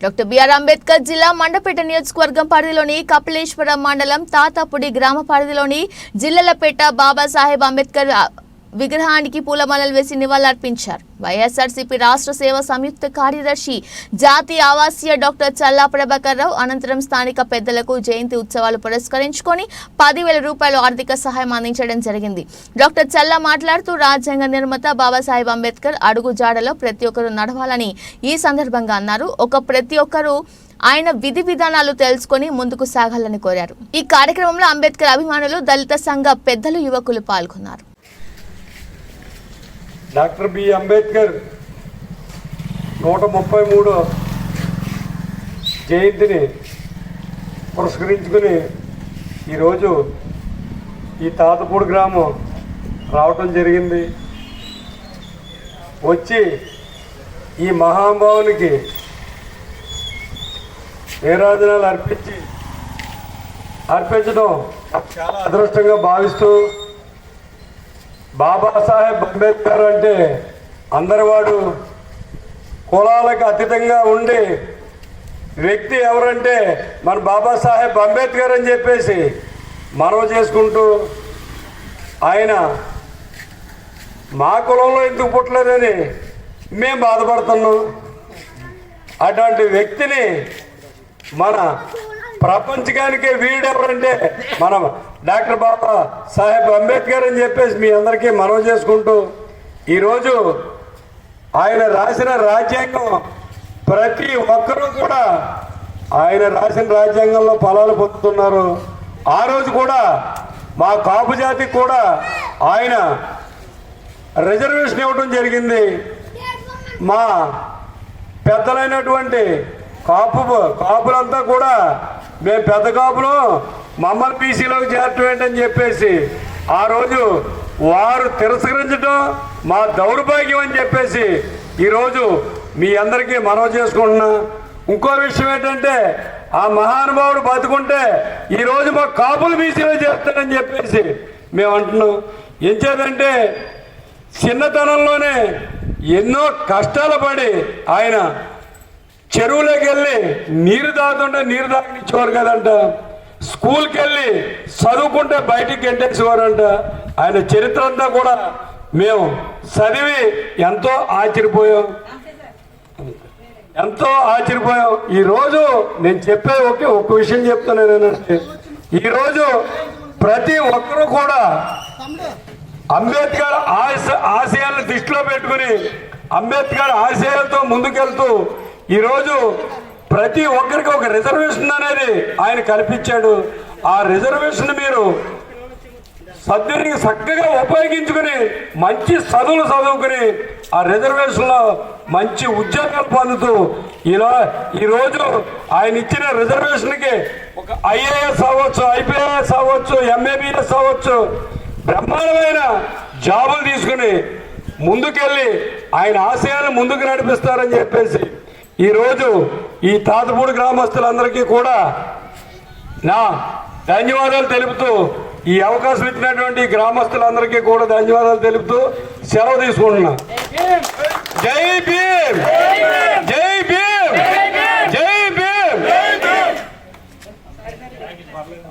Doctor BR Ambedkar జిల్లా మండపేట నియోజకవర్గం పరిధిలోని కపిలేశ్వరం మండలం తాతాపుడి గ్రామ పరిధిలోని జిల్లలపేట బాబాసాహెబ్ అంబేద్కర్ విగ్రహానికి పూలమాలలు వేసి నివాళులర్పించారు. వైఎస్ఆర్సీపీ రాష్ట్ర సేవ సంయుక్త కార్యదర్శి జాతీయ ఆవాసీయ డాక్టర్ చల్లా ప్రభాకర్ రావు అనంతరం స్థానిక పెద్దలకు జయంతి ఉత్సవాలు పురస్కరించుకొని పదివేల రూపాయలు ఆర్థిక సహాయం అందించడం జరిగింది. డాక్టర్ చల్లా మాట్లాడుతూ రాజ్యాంగ నిర్మాత బాబాసాహెబ్ అంబేద్కర్ అడుగు జాడలో ప్రతి ఒక్కరూ నడవాలని ఈ సందర్భంగా అన్నారు. ఒక ప్రతి ఒక్కరూ ఆయన విధి విధానాలు తెలుసుకొని ముందుకు సాగాలని కోరారు. ఈ కార్యక్రమంలో అంబేద్కర్ అభిమానులు దళిత సంఘ పెద్దలు యువకులు పాల్గొన్నారు. Doctor B. అంబేద్కర్ నూట ముప్పై మూడో జయంతిని పురస్కరించుకుని ఈరోజు ఈ తాతపూడి గ్రామం రావటం జరిగింది. వచ్చి ఈ మహానుభావునికి నీరాజనాలు అర్పించి అర్పించడం చాలా అదృష్టంగా భావిస్తూ బాబాసాహెబ్ అంబేద్కర్ అంటే అందరి వాడు కులాలకు అతీతంగా ఉండి వ్యక్తి ఎవరంటే మన బాబాసాహెబ్ అంబేద్కర్ అని చెప్పేసి మనవ చేసుకుంటూ ఆయన మా కులంలో ఎందుకు పుట్టలేదని మేము బాధపడుతున్నాం. అటువంటి వ్యక్తిని మన ప్రపంచకానికే వీడెవరంటే మన డాక్టర్ బాబా సాహెబ్ అంబేద్కర్ అని చెప్పేసి మీ అందరికీ మనవి చేసుకుంటూ ఈరోజు ఆయన రాసిన రాజ్యాంగం ప్రతి ఒక్కరూ కూడా ఆయన రాసిన రాజ్యాంగంలో ఫలాలు పొందుతున్నారు. ఆ రోజు కూడా మా కాపు జాతికి కూడా ఆయన రిజర్వేషన్ ఇవ్వడం జరిగింది. మా పెద్దలైనటువంటి కాపు కాపులంతా కూడా మేము పెద్దకాపులం మమ్మల్ని పీసీలోకి చేరటం ఏంటని చెప్పేసి ఆ రోజు వారు తిరస్కరించడం మా దౌర్భాగ్యం అని చెప్పేసి ఈరోజు మీ అందరికీ మనవి చేసుకుంటున్నా. ఇంకో విషయం ఏంటంటే ఆ మహానుభావుడు బతుకుంటే ఈరోజు మా కాపులు బీసీలో చేస్తాడని చెప్పేసి మేము అంటున్నాం. ఏం చేద్దంటే చిన్నతనంలోనే ఎన్నో కష్టాలు పడి ఆయన చెరువులోకి వెళ్ళి నీరు తాగుతుంటే నీరు తాగనిచ్చేవారు కదంట. స్కూల్కి వెళ్ళి చదువుకుంటే బయటికి గెంటేసేవారంట. ఆయన చరిత్ర అంతా కూడా మేము చదివి ఎంతో ఆశ్చర్యపోయాం. ఎంతో ఆశ్చర్యపోయాం. ఈరోజు నేను చెప్పే ఒకే ఒక్క విషయం చెప్తున్నాను నేనంటే ఈరోజు ప్రతి ఒక్కరూ కూడా అంబేద్కర్ ఆశ ఆశయాలను దృష్టిలో పెట్టుకుని అంబేద్కర్ ఆశయాలతో ముందుకెళ్తూ ఈరోజు ప్రతి ఒక్కరికి ఒక రిజర్వేషన్ అనేది ఆయన కల్పించాడు. ఆ రిజర్వేషన్ మీరు సద్విని చక్కగా ఉపయోగించుకుని మంచి చదువులు చదువుకుని ఆ రిజర్వేషన్లో మంచి ఉద్యోగాలు పొందుతూ ఇలా ఈరోజు ఆయన ఇచ్చిన రిజర్వేషన్కి ఒక ఐఏఎస్ అవ్వచ్చు ఐపీఎస్ అవ్వచ్చు ఎంఏబిఎస్ అవ్వచ్చు బ్రహ్మాండమైన జాబులు తీసుకుని ముందుకెళ్ళి ఆయన ఆశయాలను ముందుకు నడిపిస్తారని చెప్పేసి ఈరోజు ఈ తాతపూడి గ్రామస్తులందరికీ కూడా నా ధన్యవాదాలు తెలుపుతూ ఈ అవకాశం ఇచ్చినటువంటి గ్రామస్తులందరికీ కూడా ధన్యవాదాలు తెలుపుతూ సెలవు తీసుకుంటున్నా. జై భీమ్!